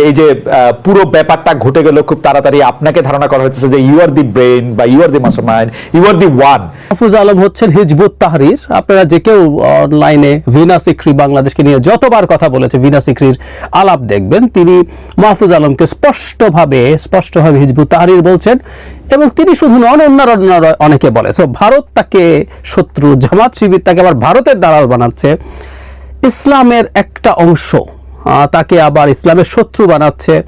এই যে পুরো ব্যাপারটা ঘটে গেল খুব তাড়াতাড়ি। আপনাকে ধারণা করা হচ্ছে যে ইউ আর দি ব্রেন বা you are the master mind you are the one Mahfuz Alam হচ্ছেন হিজবুত তাহরির। আপনারা যে কেউ অনলাইনে ভিনা সিক্রি বাংলাদেশকে নিয়ে যতবার কথা বলেছে, ভিনা সিক্রির আলাপ দেখবেন, তিনি মাহফুজ আলমকে স্পষ্টভাবে স্পষ্টভাবে হিজবুত তাহরির বলছেন এবং তিনি শুধু নন, অন্যান্য অনেকে বলে। সো ভারত তাকে শত্রু, জামাত শিবির তাকে আবার ভারতের দালাল বানাচ্ছে। ইসলামের একটা অংশ তাকে আবার ইসলামের শত্রু বানাচ্ছে।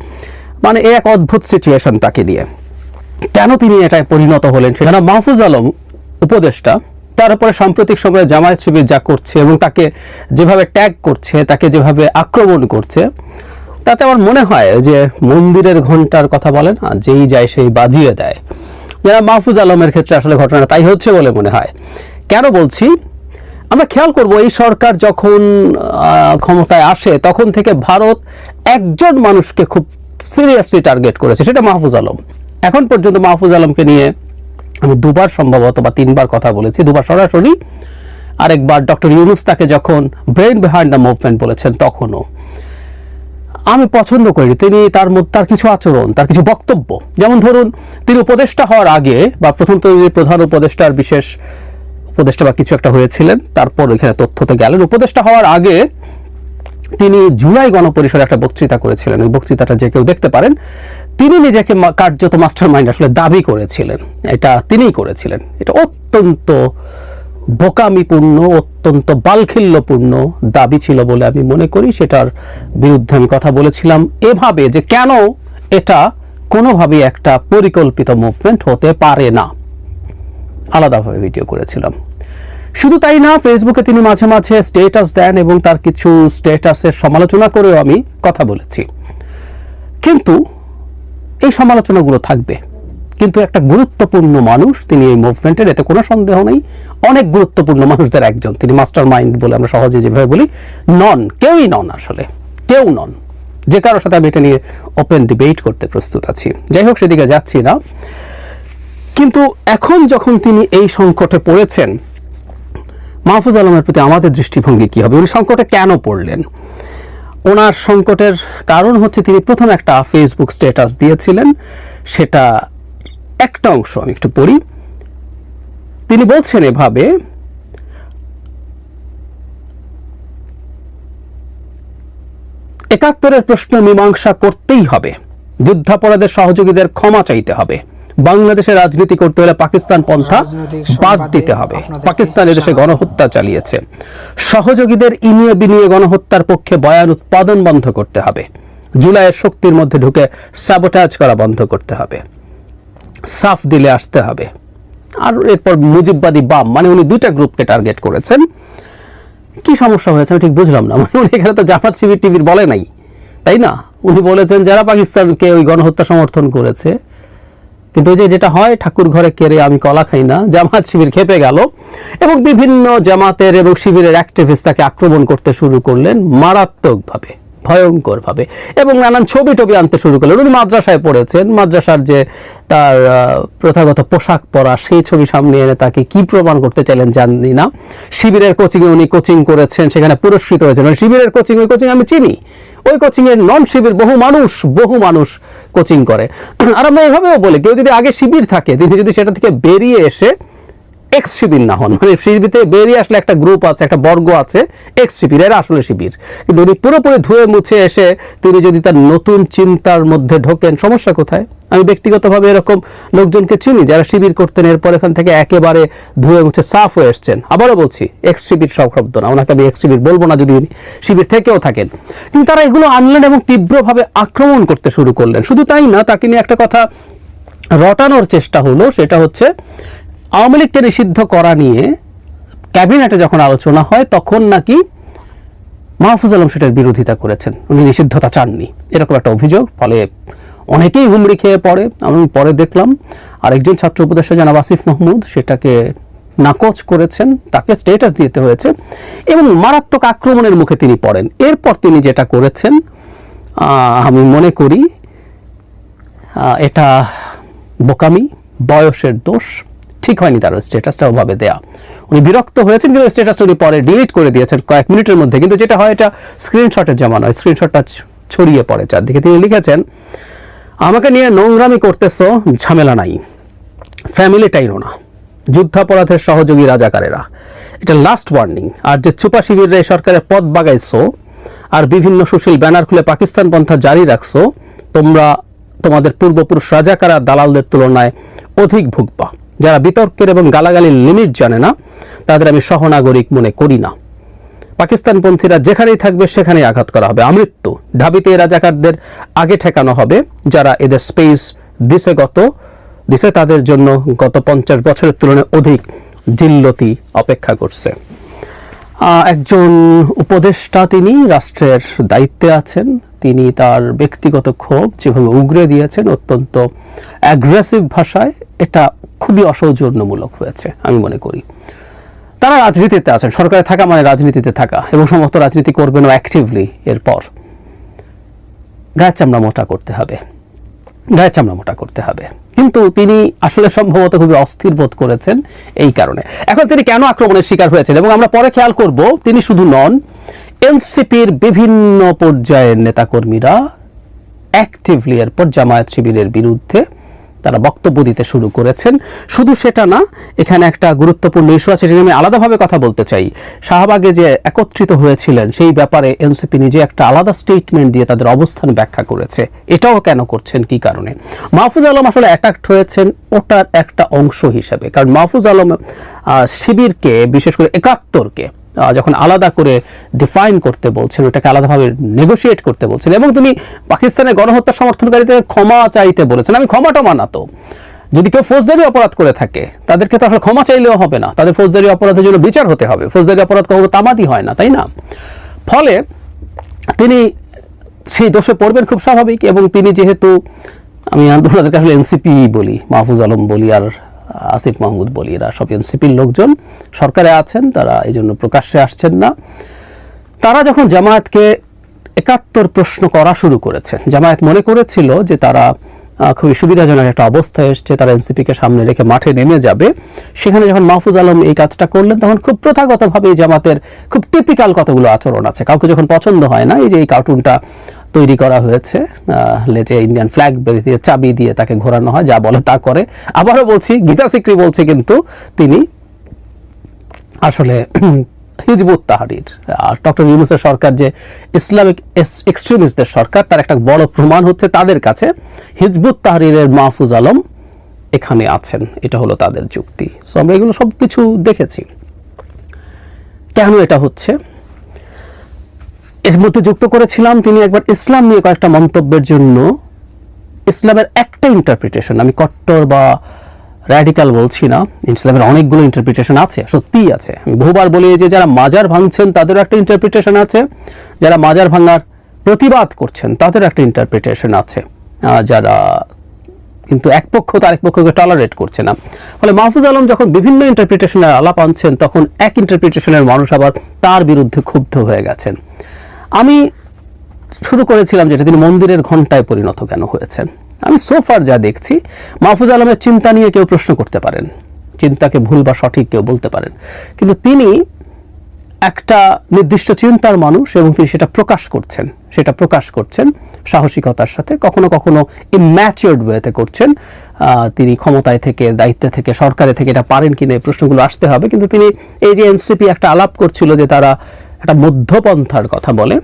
মানে এক অদ্ভুত সিচুয়েশন তাকে দিয়ে। কেন তিনি এটায় পরিণত হলেন সেখানে মাহফুজ আলম উপদেষ্টা, তার উপরে সাম্প্রতিক সময়ে জামায়াত শিবির যা করছে এবং তাকে যেভাবে ট্যাগ করছে, তাকে যেভাবে আক্রমণ করছে, তাতে আমার মনে হয় যে মন্দিরের ঘণ্টার কথা বলে না, যেই যায় সেই বাজিয়ে দেয়। যারা মাহফুজ আলমের ক্ষেত্রে আসলে ঘটনা তাই হচ্ছে বলে মনে হয়। কেন বলছি? আমরা খেয়াল করব, এই সরকার যখন ক্ষমতায় আসে, তখন থেকে ভারত একজন মানুষকে খুব সিরিয়াসলি টার্গেট করেছে, সেটা মাহফুজ আলম। এখন পর্যন্ত মাহফুজ আলমকে নিয়ে আমি দুবার সম্ভবত বা তিনবার কথা বলেছি, দুবার সরাসরি। আরেকবার ডক্টর ইউনুস তাকে যখন ব্রেন বিহাইন্ড দ্য মুভমেন্ট বলেছেন, তখনও। আমি পছন্দ করি তিনি তার তার কিছু আচরণ, তার কিছু বক্তব্য। যেমন ধরুন, তিনি উপদেষ্টা হওয়ার আগে, বা প্রথম তিনি প্রধান উপদেষ্টার বিশেষ উপদেষ্টা বা কিছু একটা হয়েছিলেন, তারপর এখানে তথ্যতে গেলেন উপদেষ্টা হওয়ার আগে তিনি জুলাই গণপরিষদে একটা বক্তৃতা করেছিলেন। ওই বক্তৃতাটা যে কেউ দেখতে পারেন, তিনি নিজেকে কার্যত মাস্টার মাইন্ড আসলে দাবি করেছিলেন। এটা তিনিই করেছিলেন। এটা অত্যন্ত বোকামিপূর্ণ, অত্যন্ত বালখিল্যপূর্ণ দাবি ছিল বলে আমি মনে করি। সেটার বিরুদ্ধে আমি কথা বলেছিলাম এভাবে যে কেন এটা কোনোভাবেই একটা পরিকল্পিত মুভমেন্ট হতে পারে না। আলাদাভাবে ভিডিও করেছিলাম। শুধু তাই না ফেসবুকে তিনি মাঝে মাঝে স্টেটাস দেন এবং তার কিছু স্টেটাসের সমালোচনা করেও আমি কথা বলেছি। কিন্তু এই সমালোচনাগুলো থাকবে। কিন্তু একটা গুরুত্বপূর্ণ মানুষ, তিনি এই মুভমেন্টের এতে কোনো সন্দেহ নেই, অনেক গুরুত্বপূর্ণ মানুষদের একজন। তিনি মাস্টার মাইন্ড বলে আমরা সহজে যেভাবে বলি নন কেউই নন আসলে। কেউ নন যে কারোর সাথে আমি এটা নিয়ে ওপেন ডিবেট করতে প্রস্তুত আছি। যাই হোক, সেদিকে যাচ্ছি না। কিন্তু এখন যখন তিনি এই সংকটে পড়েছেন, মাহফুজ আলমের প্রতি আমাদের দৃষ্টিভঙ্গি কী হবে? উনি সংকটে কেন পড়লেন? ওনার সংকটের কারণ হচ্ছে তিনি প্রথম একটা ফেসবুক স্ট্যাটাস দিয়েছিলেন, সেটা একটা অংশ আমি একটু পড়ি। তিনি বলছেন এভাবে, একাত্তরের প্রশ্ন মীমাংসা করতেই হবে, যুদ্ধাপরাধের সহযোগীদের ক্ষমা চাইতে হবে। বাংলাদেশের রাজনীতি করতে হলে পাকিস্তান পন্থা বাদ দিতে হবে। পাকিস্তান এদেশে গণহত্যা চালিয়েছে। সহযোগীদের ইনিয়ে বিনিয়ে গণহত্যার পক্ষে বয়ান উৎপাদন বন্ধ করতে হবে। জুলাইয়ের শক্তির মধ্যে ঢুকে সাবোটাজ করা বন্ধ করতে হবে। সাফ দিলে আসতে হবে। আর এরপর মুজিববাদী বাম মানে উনি দুইটা গ্রুপকে টার্গেট করেছেন। কি সমস্যা হয়েছে আমি ঠিক বুঝলাম না। মানে উনি এখানে তো জামাত শিবির টিভির বলে নাই। তাই না? উনি বলেছেন যারা পাকিস্তানকে ওই গণহত্যা সমর্থন করেছে কিন্তু যে যেটা হয়, ঠাকুর ঘরে কেড়ে আমি কলা খাই না, জামাত শিবির খেপে গেল এবং বিভিন্ন জামাতের এবং শিবিরের অ্যাক্টিভিস্ট তাকে আক্রমণ করতে শুরু করলেন মারাত্মকভাবে, ভয়ঙ্করভাবে এবং নানান ছবি টবি আনতে শুরু করলেন। উনি মাদ্রাসায় পড়েছেন, মাদ্রাসার যে তার প্রথাগত পোশাক পরা সেই ছবি সামনে এনে তাকে কি প্রমাণ করতে চাইলেন জানি না। শিবিরের কোচিংয়ে উনি কোচিং করেছেন, সেখানে পুরস্কৃত হয়েছেন। মানে শিবিরের কোচিং ওই কোচিং আমি চিনি। ওই কোচিংয়ের নন শিবির বহু মানুষ বহু মানুষ কোচিং করে। আর আমরা এভাবেও বলি, কেউ যদি আগে শিবির থাকে, তিনি যদি সেটা থেকে বেরিয়ে এসে এক্স শিবির না হন। মানে শিবির থেকে বেরিয়ে আসলে একটা গ্রুপ আছে, একটা বর্গ আছে, এক্স শিবির এরা আসলে শিবির। কিন্তু উনি পুরোপুরি ধুয়ে মুছে এসে তিনি যদি তার নতুন চিন্তার মধ্যে ঢোকেন, সমস্যা কোথায়? আমি ব্যক্তিগতভাবে এরকম লোকজনকে চিনি যারা শিবির করতেন, এরপর এখান থেকে একেবারে ধুয়ে মুছে সাফ হয়ে এসছেন। আবারও বলছি, এক্স শিবির সব শব্দ না, ওনাকে আমি এক্স শিবির বলব না যদি উনি শিবির থেকেও থাকেন। কিন্তু তারা এগুলো আনলেন এবং তীব্রভাবে আক্রমণ করতে শুরু করলেন। শুধু তাই না, তাকে নিয়ে একটা কথা রটানোর চেষ্টা হলো, সেটা হচ্ছে আওয়ামী লীগকে নিষিদ্ধ করা নিয়ে ক্যাবিনেটে যখন আলোচনা হয়, তখন নাকি মাহফুজ আলম সেটার বিরোধিতা করেছেন। উনি নিষিদ্ধতা চাননি। এরকম একটা অভিযোগ, ফলে অনেকেই হুমড়ি খেয়ে পড়ে। আমি পরে দেখলাম, আরেকজন ছাত্র উপদেষ্টা জানাব আসিফ মাহমুদ সেটাকে নাকচ করেছেন, তাকে স্টেটাস দিতে হয়েছে, এবং মারাত্মক আক্রমণের মুখে তিনি পড়েন। এরপর তিনি যেটা করেছেন আমি মনে করি এটা বোকামি, বয়সের দোষ ঠিক হয়নি তার স্ট্যাটাসটা ওভাবে দেয়া। উনি বিরক্ত হয়েছেন, কিন্তু স্ট্যাটাসটা উনি পরে ডিলিট করে দিয়েছেন কয়েক মিনিটের মধ্যে। কিন্তু যেটা হয়, এটা স্ক্রিনশটের জামানো স্ক্রিনশটটা ছড়িয়ে পড়ে। চারদিকে তিনি লিখেছেন, আমাকে নিয়ে নোংরামি করতেছো, ঝামেলা নাই। ফ্যামিলি টাইনো না। যুদ্ধাপরাধের সহযোগী রাজাকারেরা। এটা লাস্ট ওয়ার্নিং আর যে চুপা শিবিররা এই সরকারের পথ বাগাইছো, আর বিভিন্ন সুশীল ব্যানার খুলে পাকিস্তান পন্থা জারি রাখছো, তোমরা তোমাদের পূর্বপুরুষ রাজাকারা দালালদের তুলনায় অধিক ভুগবা যারা বিতর্কের এবং গালাগালির লিমিট জানে না, তাদের আমি সহনাগরিক মনে করি না। পাকিস্তানপন্থীরা যেখানেই থাকবে, সেখানেই আঘাত করা হবে। আমৃত্যু। ঢাবিতে রাজাকারদের আগে ঠেকানো হবে, যারা এদের স্পেস দিছে গত, দিছে তাদের জন্য গত পঞ্চাশ বছরের তুলনায় অধিক জিল্লতি অপেক্ষা করছে। একজন উপদেষ্টা তিনি রাষ্ট্রের দায়িত্বে আছেন। তিনি তার ব্যক্তিগত ক্ষোভ যেভাবে উগরে দিয়েছেন, অত্যন্ত অ্যাগ্রেসিভ ভাষায়, এটা খুবই অসৌজন্যমূলক হয়েছে, আমি মনে করি। তারা রাজনীতিতে আছেন, সরকারে থাকা মানে রাজনীতিতে থাকা এবং সমস্ত রাজনীতি করবেন অ্যাক্টিভলি এরপর। গায়ের চামড়া মোটা করতে হবে, গায়ের চামড়া মোটা করতে হবে। কিন্তু তিনি আসলে সম্ভবত খুবই অস্থির বোধ করেছেন এই কারণে। এখন তিনি কেন আক্রমণের শিকার হয়েছেন এবং আমরা পরে খেয়াল করব, তিনি শুধু নন, এনসিপির বিভিন্ন পর্যায়ের নেতাকর্মীরা অ্যাক্টিভলি এরপর জামায়াত শিবিরের বিরুদ্ধে তারা বক্তব্য দিতে শুরু করেছেন। শুধু সেটা না, এখানে একটা গুরুত্বপূর্ণ ইস্যু আছে সেটা আমি আলাদাভাবে কথা বলতে চাই। শাহবাগে যে একত্রিত হয়েছিলেন, সেই ব্যাপারে এনসিপি নিজে একটা আলাদা স্টেটমেন্ট দিয়ে তাদের অবস্থান ব্যাখ্যা করেছে। এটাও কেন করছেন, কি কারণে? মাহফুজ আলম আসলে অ্যাটাক্ট হয়েছেন ওটার একটা অংশ হিসেবে। কারণ মাহফুজ আলম শিবিরকে, বিশেষ করে একাত্তরকে যখন আলাদা করে ডিফাইন করতে বলছেন ওটাকে আলাদাভাবে নেগোশিয়েট করতে বলছেন এবং তিনি পাকিস্তানের গণহত্যা সমর্থনকারীদের ক্ষমা চাইতে বলেছেন আমি ক্ষমাটা মানাতো। যদি কেউ ফৌজদারি অপরাধ করে থাকে, তাদেরকে তো আসলে ক্ষমা চাইলেও হবে না। তাদের ফৌজদারি অপরাধের জন্য বিচার হতে হবে। ফৌজদারি অপরাধ কখনো তামাদি হয় না, তাই না? ফলে তিনি সেই দোষে পড়বেন খুব স্বাভাবিক, এবং তিনি যেহেতু, আমি ওনাদেরকে আসলে এনসিপি বলি, মাহফুজ আলম বলি, আর আসিফ মাহমুদ বলি, এরা সব এনসিপির লোকজন। সরকারে আছেন, তারা এই জন্য প্রকাশ্যে আসছেন না। তারা যখন জামায়াতকে একাত্তর প্রশ্ন করা শুরু করেছে, জামায়াত মনে করেছিল যে তারা খুবই সুবিধাজনক একটা অবস্থায় এসছে, তারা এনসিপিকে সামনে রেখে মাঠে নেমে যাবে। সেখানে যখন মাহফুজ আলম এই কাজটা করলেন, তখন খুব প্রথাগতভাবে এই জামাতের খুব টিপিক্যাল কতগুলো আচরণ আছে। কাউকে যখন পছন্দ হয় না, এই যে এই কার্টুনটা তৈরি করা হয়েছে লেজে ইন্ডিয়ান ফ্ল্যাগ দিয়ে চাবি দিয়ে তাকে ঘোরানো হয়, যা বলে তা করে। আবারও বলছি, গীতা সিক্রি বলছে কিন্তু তিনি আসলে হিজবুত তাহারির। আর ডক্টর ইউনুসের সরকার যে ইসলামিক এক্সট্রিমিস্টদের সরকার, তার একটা বড় প্রমাণ হচ্ছে তাদের কাছে। হিজবুত তাহারিরের মাহফুজ আলম এখানে আছেন, এটা হলো তাদের যুক্তি। সো আমরা এগুলো সব কিছু দেখেছি। কেন এটা হচ্ছে? এর মধ্যে যুক্ত করেছিলাম তিনি একবার ইসলাম নিয়ে কয়েকটা মন্তব্যের জন্য। ইসলামের একটা ইন্টারপ্রিটেশন আমি কট্টর বা র্যাডিক্যাল বলছি না, ইসলামের অনেকগুলো ইন্টারপ্রিটেশন আছে সত্যিই আছে। আমি বহুবার বলি যে যারা মাজার ভাঙছেন, তাদেরও একটা ইন্টারপ্রিটেশন আছে। যারা মাজার ভাঙার প্রতিবাদ করছেন তাদের একটা ইন্টারপ্রিটেশন আছে। যারা কিন্তু এক পক্ষ তার এক পক্ষকে টলারেট করছে না। ফলে মাহফুজ আলম যখন বিভিন্ন ইন্টারপ্রিটেশনের আলাপ আনছেন, তখন এক ইন্টারপ্রিটেশনের মানুষ আবার তার বিরুদ্ধে ক্ষুব্ধ হয়ে গেছেন। আমি শুরু করেছিলাম যেটা তিনি মন্দিরের ঘন্টায় পরিণত কেন হয়েছেন। আমি সোফার যা দেখছি, মাহফুজ আলমের চিন্তা নিয়ে কেউ প্রশ্ন করতে পারেন। চিন্তাকে ভুল বা সঠিক কেউ বলতে পারেন। কিন্তু তিনি একটা নির্দিষ্ট চিন্তার মানুষ এবং তিনি সেটা প্রকাশ করছেন। সেটা প্রকাশ করছেন সাহসিকতার সাথে, কখনো কখনো ইম্যাচিওর্ড ওয়েতে করছেন। তিনি ক্ষমতায় থেকে, দায়িত্বে থেকে, সরকারে থেকে এটা পারেন কিনা এই প্রশ্নগুলো আসতে হবে। কিন্তু তিনি এই যে এনসিপি একটা আলাপ করছিল যে তারা একটা মধ্যপন্থার কথা বলে।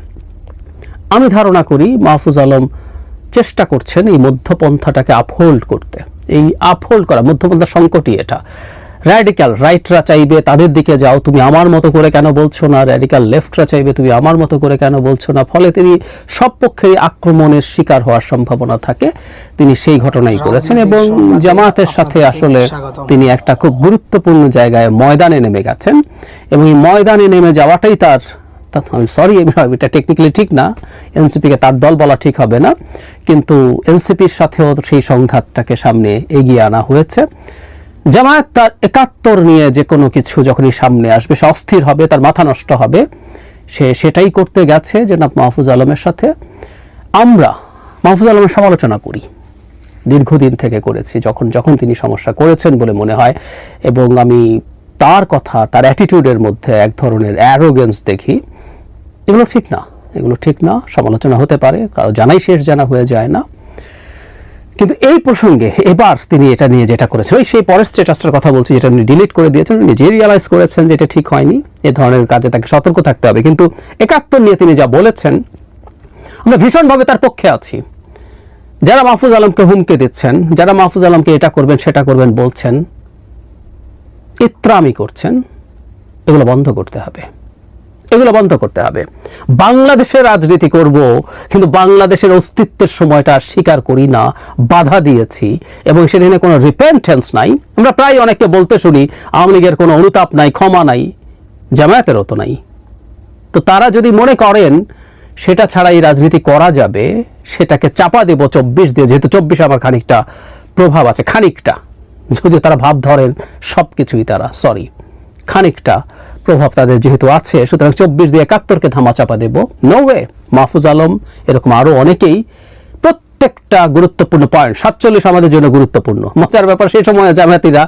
আমি ধারণা করি মাহফুজ আলম চেষ্টা করছেন এই মধ্যপন্থাটাকে আপহোল্ড করতে। এই আপহোল্ড করা, মধ্যপন্থার সংকটই এটা। র্যাডিক্যাল রাইটরা চাইবে তাদের দিকে যাও। তুমি আমার মতো করে কেন বলছো না? র্যাডিক্যাল লেফটরা চাইবে তুমি আমার মতো করে কেন বলছো না? ফলে তিনি সব পক্ষেই আক্রমণের শিকার হওয়ার সম্ভাবনা থাকে। তিনি সেই ঘটনাই করেছেন এবং জামাতের সাথে আসলে তিনি একটা খুব গুরুত্বপূর্ণ জায়গায় ময়দানে নেমে গেছেন। এবং এই ময়দানে নেমে যাওয়াটাই তার আমি সরি এটা টেকনিক্যালি ঠিক না। এনসিপিকে তার দল বলা ঠিক হবে না। কিন্তু এনসিপির সাথেও সেই সংঘাতটাকে সামনে এগিয়ে আনা হয়েছে। জামায়াত তার একাত্তর নিয়ে যে কোনো কিছু যখনই সামনে আসবে, সে অস্থির হবে, তার মাথা নষ্ট হবে, সে সেটাই করতে গেছে জনাব মাহফুজ আলমের সাথে। আমরা মাহফুজ আলমের সমালোচনা করি। দীর্ঘদিন থেকে করেছি, যখন যখন তিনি সমস্যা করেছেন বলে মনে হয়, এবং আমি তার কথা, তার অ্যাটিটিউডের মধ্যে এক ধরনের অ্যারোগেন্স দেখি। এগুলো ঠিক না, এগুলো ঠিক না, সমালোচনা হতে পারে, কারও জানাই শেষ জানা হয়ে যায় না। কিন্তু এই প্রসঙ্গে এবার তিনি এটা নিয়ে যেটা করেছেন, ওই সেই পরের স্ট্যাটাসটার কথা বলছি, যেটা উনি ডিলিট করে দিয়েছেন নিজে রিয়ালাইজ করেছেন যে এটা ঠিক হয়নি, এ ধরনের কাজে তাকে সতর্ক থাকতে হবে। কিন্তু একাত্তর নিয়ে তিনি যা বলেছেন, আমরা ভীষণভাবে তার পক্ষে আছি। যারা মাহফুজ আলমকে হুমকে দিচ্ছেন, যারা মাহফুজ আলমকে এটা করবেন, সেটা করবেন বলছেন, ইত্রামি করছেন, এগুলো বন্ধ করতে হবে। এগুলো বন্ধ করতে হবে। বাংলাদেশের রাজনীতি করব, কিন্তু বাংলাদেশের অস্তিত্বের সময়টা স্বীকার করি না, বাধা দিয়েছি, এবং সেখানে কোনো রিপেন্টেন্স নাই। আমরা প্রায় অনেককে বলতে শুনি, আওয়ামী লীগের কোনো অনুতাপ নাই, ক্ষমা নাই জামায়াতেরও তো নাই। তো তারা যদি মনে করেন, সেটা ছাড়া এই রাজনীতি করা যাবে, সেটাকে চাপা দেব চব্বিশ দিয়ে, যেহেতু চব্বিশে আমার খানিকটা প্রভাব আছে, খানিকটা। যদিও তারা ভাব ধরেন সব কিছুই তারা সরি খানিকটা প্রভাব তাদের যেহেতু আছে, সুতরাং চব্বিশ দিয়ে একাত্তরকে ধামা চাপা দেব। নো ওয়ে মাহফুজ আলম, এরকম আরও অনেকেই প্রত্যেকটা গুরুত্বপূর্ণ পয়েন্ট সাতচল্লিশ আমাদের জন্য গুরুত্বপূর্ণ। মজার ব্যাপার সেই সময় জামায়াতিরা